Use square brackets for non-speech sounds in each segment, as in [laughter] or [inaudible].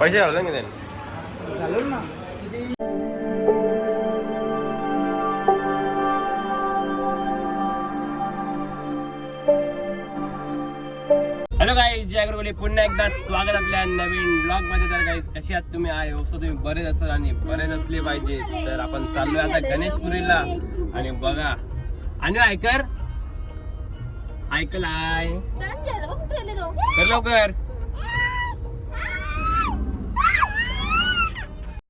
पैसे घालतो की त्यांनी. घालून ना. हॅलो गाईज जय अग्रवाली पुन्हा एकदा स्वागत आपल्या नवीन ब्लॉगमध्ये. तर गाईज कशी आहात तुम्ही? आहे होपसो तुम्ही बरेच असाल आणि बरेच असले पाहिजे. तर आपण चाललोय आता गणेशपुरीला. आणि बघा. आणि ऐकर ऐकल आय कर लवकर.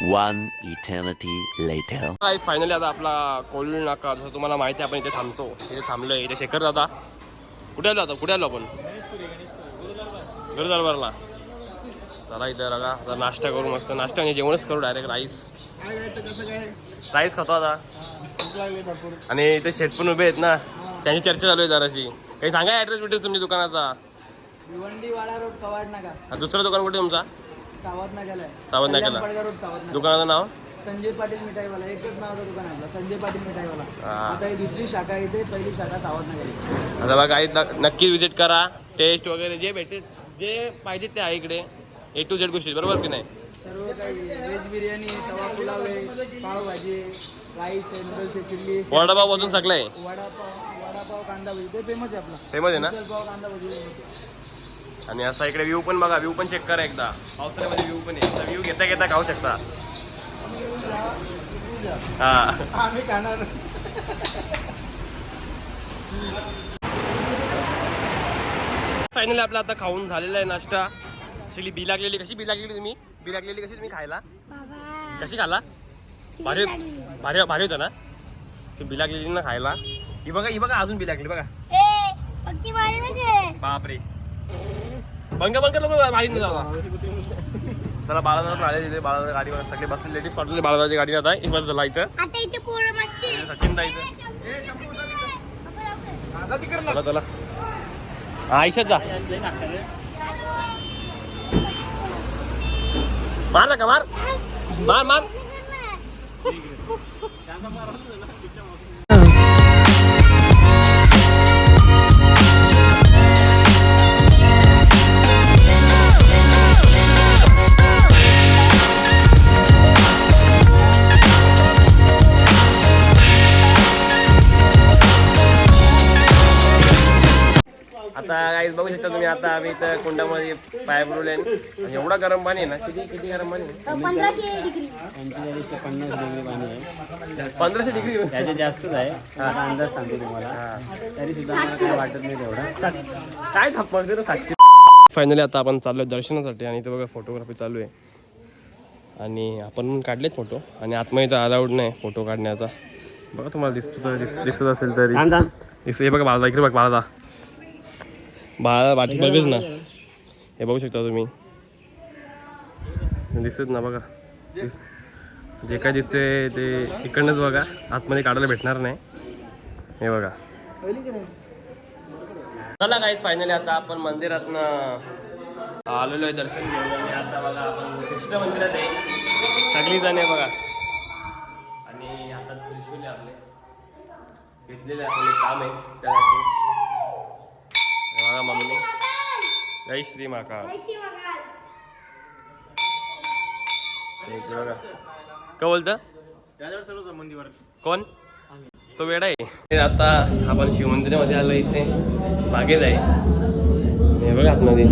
One eternity later. काय फायनली आता आपला कोल्ड नाका जसं तुम्हाला माहिती आहे आपण इथे थांबतो. इथे थांबलोय इथे शेखर दादा. कुठे आलो आता? कुठे आलो आपण? गुरुदरबारला. चला इथे बघा आता नाश्ता करू मस्त. नाश्ता म्हणजे जेवणच करू डायरेक्ट राईस काय जायचं कसं काय राईस खातो आता. आणि इथे शेट पण उभे आहेत ना. त्यांची चर्चा चालू आहे जराशी. काही सांगा ॲड्रेस बिड्रेस तुमच्या दुकानाचा. भिवंडी वाडा रोड कवाड नाका हा, दुसरं दुकान कुठे तुमचा? सावध सावध नाका दुकानाचं नाव? संजय पाटील मिठाईवाला. एकच नावाचं दुकान आहे आपलं. संजय पाटील मिठाईवाला. आता ही दुसरी शाखा इथे. पहिली शाखा सावध नाक्याला आता बघा न- नक्की विजिट करा. टेस्ट वगैरे जे भेटेल जे पाहिजे ते आहे इकडे. ए टू झेड गोष्टी बरोबर की नाही? सर्व काही. व्हेज बिर्याणी तवा पुलाव आहे पावभाजी राईस नूडल्स चिल्ली वडापावपासून सगळं आहे? वडापाव वडापाव कांदा भजी. ते फेमस आहे आपला. फेमस आहे ना? पाव कांदा भजी. आणि असा इकडे व्ह्यू पण बघा व्ह्यू पण चेक करा एकदा. पावसाळ्यामध्ये व्ह्यू पण आहे. व्ह्यू घेता घेता खाऊ शकता. हा. फायनली आपला आता खाऊन झालेला आहे नाश्ता. ऍक्च्युली बी लागलेली. कशी बी लागलेली तुम्ही? बी लागलेली कशी तुम्ही खायला? कशी खाला? भारी भारी भारी होतं ना? ती बी लागलेली ना खायला. ही बघा ही बघा अजून बी लागली बघा. बापरे. बंग बंग लोक भारी नाही जावा चला बाळादार आले तिथे. बाळादार गाडीवर सगळे बसले. लेडीज पाठवले बाळादारची गाडी आता. एक बस झाला इथं. आता इथे पोरं मस्ती सचिन जायचं चला चला. आयुष्यात जा. मार ना का मार? [laughs] मार मार. [laughs] आता आम्ही इथं कुंडामध्ये पाय बुडवले आणि एवढा गरम पाणी आहे ना किती किती गरम पाणी आहे? पंधराशे डिग्री. पंचेचाळीस ते पन्नास डिग्री पाणी आहे. पंधराशे डिग्री त्याचे जास्तच आहे आता अंदाज सांगतो तुम्हाला. तरी सुद्धा मला काय वाटत नाही तेवढा. काय थप्पड ते साक्षी फायनली आता आपण चाललोय दर्शनासाठी आणि इथे बघा फोटोग्राफी चालू आहे. आणि आपण पण काढलेत फोटो आणि आतमध्ये तर अलाउड नाही फोटो काढण्याचा. बघा तुम्हाला दिसतो तर दिस- दिसत असेल तरी. दिसत हे बघा बाळा इकडे बघ बाळा बाळा बाटी बघच ना. हे बघू शकता तुम्ही. दिसत ना बघा. जे काय दिसते ते इकडनंच बघा. आतमध्ये काढायला भेटणार नाही. हे बघा. चला काहीच फायनली आता आपण मंदिरातनं आलेलो आहे दर्शन घेऊन. आणि आता बघा आपण कृष्ण मंदिरात आहे. सगळी जण आहे बघा. आणि आता त्रिशूल आपले. घेतलेले आपण एक काम आहे. त्यासाठी बघा मम्मी. जय श्री महाकाल बघा. काय बोलतं? कोण तो वेडा आहे. आता आपण शिवमंदिरामध्ये आलो इथे. मागेच आहे हे बघा आतमध्ये.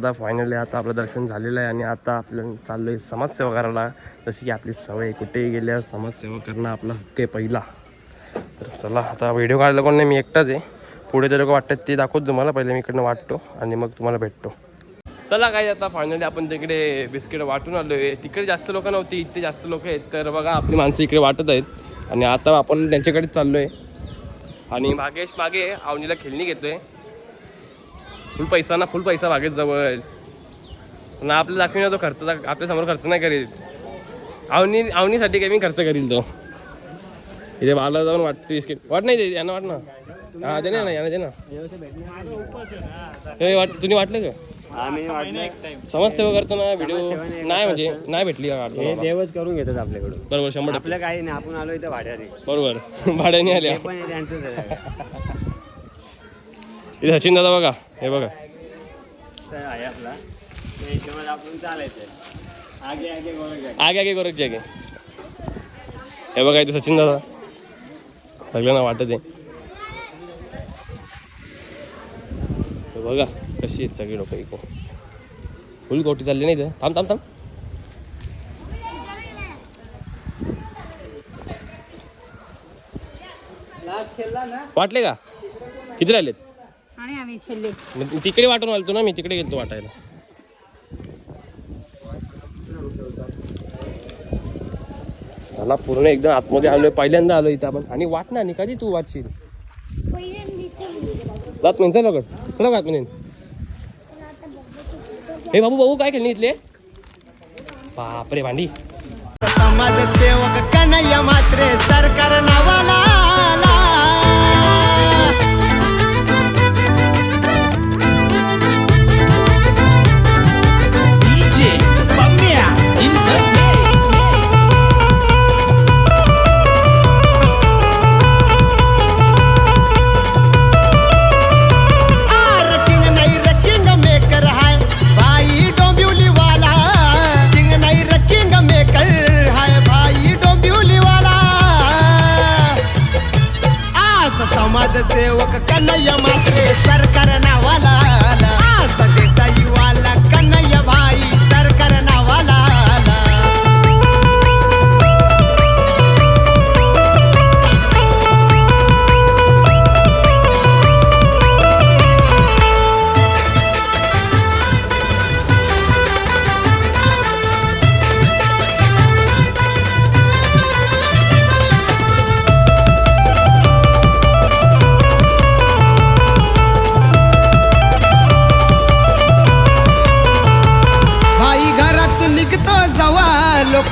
आता फायनली आता आपलं दर्शन झालेलं आहे आणि आता आपलं चाललो आहे समाजसेवा करायला जशी की आपली सवय कुठेही गेल्या समाजसेवा करणं आपला हक्क आहे पहिला. तर चला आता व्हिडिओ काढला कोण नाही मी एकटाच आहे. पुढे ते लोक वाटतात ते दाखवतो तुम्हाला. पहिले मी इकडनं वाटतो आणि मग तुम्हाला भेटतो. चला काय आता फायनली आपण तिकडे बिस्किट वाटून आलो आहे तिकडे जास्त लोक नव्हती इथे जास्त लोक आहेत. तर बघा आपली माणसं इकडे वाटत आहेत. आणि आता आपण त्यांच्याकडे चाललो आहे आणि भागेश मागे आवनीला खेळणी घेतोय. फुल पैसा ना फुल पैसा भागेश जवळ. ना आपल्याला दाखविणार तो खर्च आपल्यासमोर खर्च नाही करीत. अवनी अवनीसाठी काय मी खर्च करील तो. इथे बाला जाऊन वाटते बिस्किट वाट नाही ते यांना वाट ना. हा दे ना यांना दे ना. हे वाट तुम्ही वाटलं का? समाजसेवा करताना व्हिडिओ नाही म्हणजे नाही भेटली हे देवच करून घेतात आपल्याकडून. बरोबर शंभर आपलं काही नाही आपण आलो इथं भाड्याने. बरोबर. [laughs] भाड्याने आल्या हे पण इथे सचिन दादा बघा हे बघा. तर आहे आपला त्या हिशोबात आपण चालायचं आगे आगे गोरख. आगे आगे आगे हे बघा इथे सचिन दादा. सगळ्यांना वाटत आहे. बघा कशी आहेत सगळी लोक इकडे. फुल गोटी चालली नाही इथं. थांब थांब थांब. लास्ट खेळला ना? वाटले का? किती राहिलेत? आणि आम्ही छेल्ले मग तिकडे वाटून आलतो ना मी तिकडे गेलतो वाटायला. चला पूर्ण एकदम आतमध्ये आलोय. पहिल्यांदा आलो इथं आपण. आणि वाट ना आणि कधी तू वाटशील जात म्हणजे लोक चला वाट म्हणजे हे बाबू बाबू काय खेळणी इथले. बापरे भांडी. समाजसेवक कन्हैया मात्रे सरकार नावाला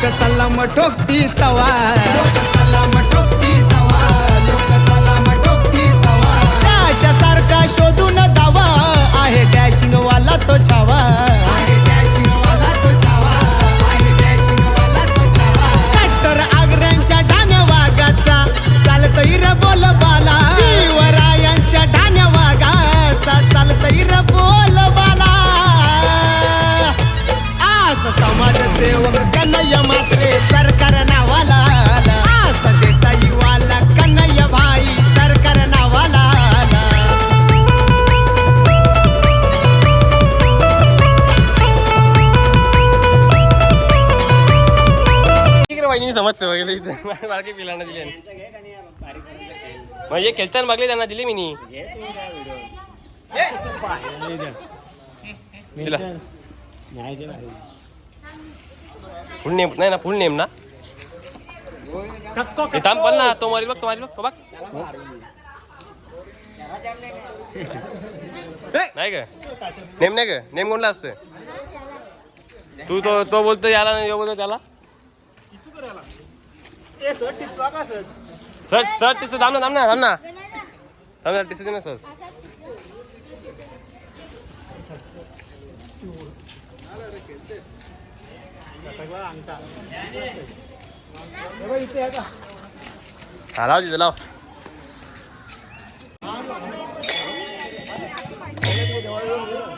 लोक सलाम ठोकती तवा. लोक सलाम ठोकती तवा. लोक सलाम ठोकती तवा. त्याच्या सारखा शोधून दावा. आहे डॅशिंग वाला तो छावा. बारके पिलांना दिली म्हणजे खेळताना मागले त्यांना दिले मी नी. फुल नेम नाही ना फुल नेम ना. थांब पण ना तो मारी बघ तो मारी बघ तो बघ. नाही का नेम नाही का नेम कोणला असतं तू तो तो बोलतो याला नाही यो बोलतो त्याला. એ શર્ટ ટીપ્સ વાગા સર શર્ટ શર્ટ ટીપ્સ આમના આમના આમના તમે ટીપ્સ દેના સર લાવ જીતે લાવ Thank you.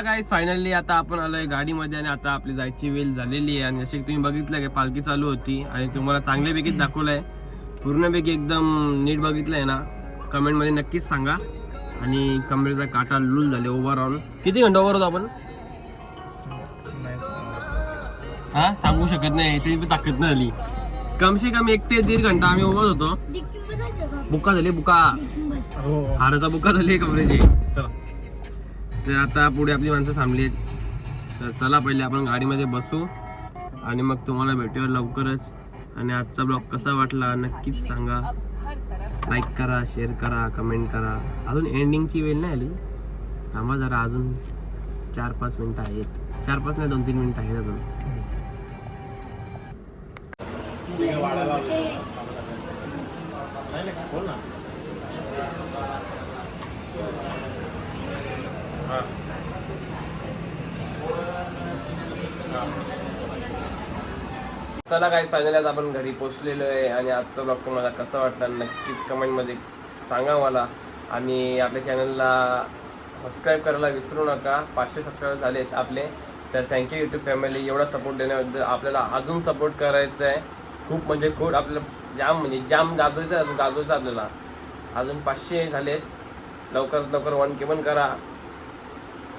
गाईज फायनली आता आपण आलोय गाडीमध्ये आणि आता आपली जायची वेळ झालेली आहे. आणि जसे तुम्ही बघितलं की पालखी चालू होती आणि तुम्हाला चांगल्यापैकी दाखवलंय. पूर्णपैकी एकदम नीट बघितलंय ना. कमेंटमध्ये नक्कीच सांगा. आणि कमरेचा काटा लूल झाले राहून किती घंटा उभा होतो आपण? हा? सांगू शकत नाही. ते पण ताकद नाही झाली कमसे कम एक ते दीड घंटा आम्ही उभा होतो. बुका झाले बुका. हाराचा बुका झाले कमरेचे. चला. तर आता पुढे आपली माणसं थांबली आहेत. तर चला पहिले आपण गाडीमध्ये बसू आणि मग तुम्हाला भेटूया लवकरच. आणि आजचा ब्लॉग कसा वाटला नक्कीच सांगा. लाईक करा शेअर करा कमेंट करा. अजून एंडिंगची वेळ नाही आली. थांबा जरा अजून चार पाच मिनटं आहेत. चार पाच नाही दोन तीन मिनटं आहेत अजून. चला काही फायनल आज आपण घरी पोचलेलो आहे आणि आजचा ब्लॉग तुम्हाला कसा वाटला नक्कीच कमेंटमध्ये सांगा मला. आणि आपल्या चॅनलला सबस्क्राईब करायला विसरू नका. पाचशे सबस्क्राईबर आहेत आपले. तर थँक्यू यूट्यूब फॅमिली एवढा सपोर्ट देण्याबद्दल आपल्याला अजून सपोर्ट करायचा आहे खूप म्हणजे खूप आपल्याला जाम म्हणजे जाम गाजवायचं आहे अजून गाजवायचं आहे आपल्याला. अजून पाचशे झालेत. लवकरात लवकर वन के पण करा.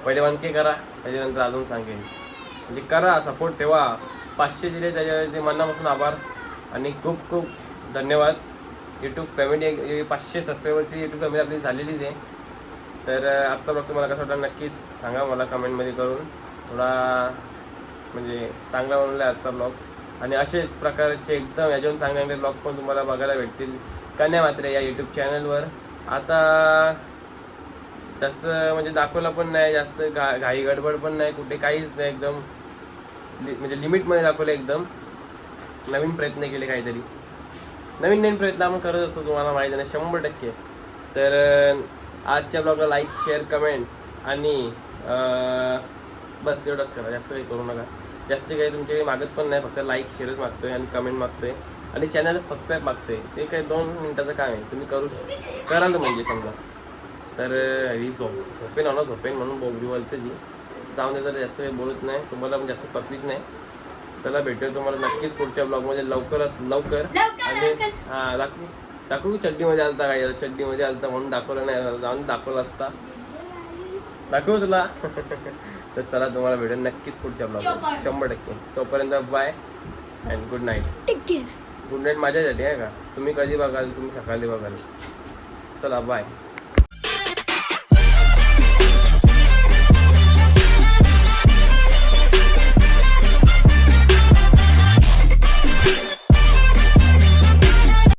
पहिले वन के करा त्याच्यानंतर अजून सांगेन. म्हणजे करा सपोर्ट ठेवा. पाचशे दिले त्याच्यावरती मनापासून आभार आणि खूप खूप धन्यवाद. यूट्यूब फॅमिली पाचशे सबस्क्रायबरची यूट्यूब फॅमिली आपली झालेलीच आहे. तर आजचा ब्लॉग तुम्हाला कसा वाटला नक्कीच सांगा मला कमेंटमध्ये करून. थोडा म्हणजे चांगला बनवला आहे आजचा ब्लॉग आणि असेच प्रकारचे एकदम याच्याहून चांगले चांगले ब्लॉग पण तुम्हाला बघायला भेटतील. कन्या मात्रे या यूट्यूब चॅनलवर आता जास्त म्हणजे दाखवलं पण नाही जास्त घा घाई गडबड पण नाही कुठे काहीच नाही एकदम लि- म्हणजे लिमिटमध्ये दाखवलं एकदम. नवीन प्रयत्न केले काहीतरी. नवीन नवीन प्रयत्न आपण करत असतो तुम्हाला माहीत नाही शंभर टक्के. तर आजच्या ब्लॉगला लाईक शेअर कमेंट आणि बस एवढंच करा. जास्त काही करू नका. जास्त काही तुमचे काही मागत पण नाही फक्त लाईक शेअरच मागतोय आणि कमेंट मागतोय. आणि चॅनलला सबस्क्राईब मागतोय. ते काही दोन मिनिटाचं काम आहे. तुम्ही करू श- कराल म्हणजे समजा. तर ही झोप झोपेन ना झोपेन म्हणून बोगडी बोलते ती जाऊन दे जरा जास्त काही बोलत नाही. तुम्हाला पण जास्त पकवीत नाही. चला भेटूया तुम्हाला नक्कीच पुढच्या ब्लॉगमध्ये. लवकरात लवकर. आणि हां दाखवू दाखवू की चड्डीमध्ये आलता काय? चड्डीमध्ये आलता म्हणून दाखवलं नाही. जाऊन दाखवलं असता. दाखवू तुला. [laughs] तर चला तुम्हाला भेटेल नक्कीच पुढच्या ब्लॉग शंभर टक्के. तोपर्यंत bye and good night good night माझ्यासाठी आहे का? तुम्ही कधी बघाल? तुम्ही सकाळी बघाल. चला बाय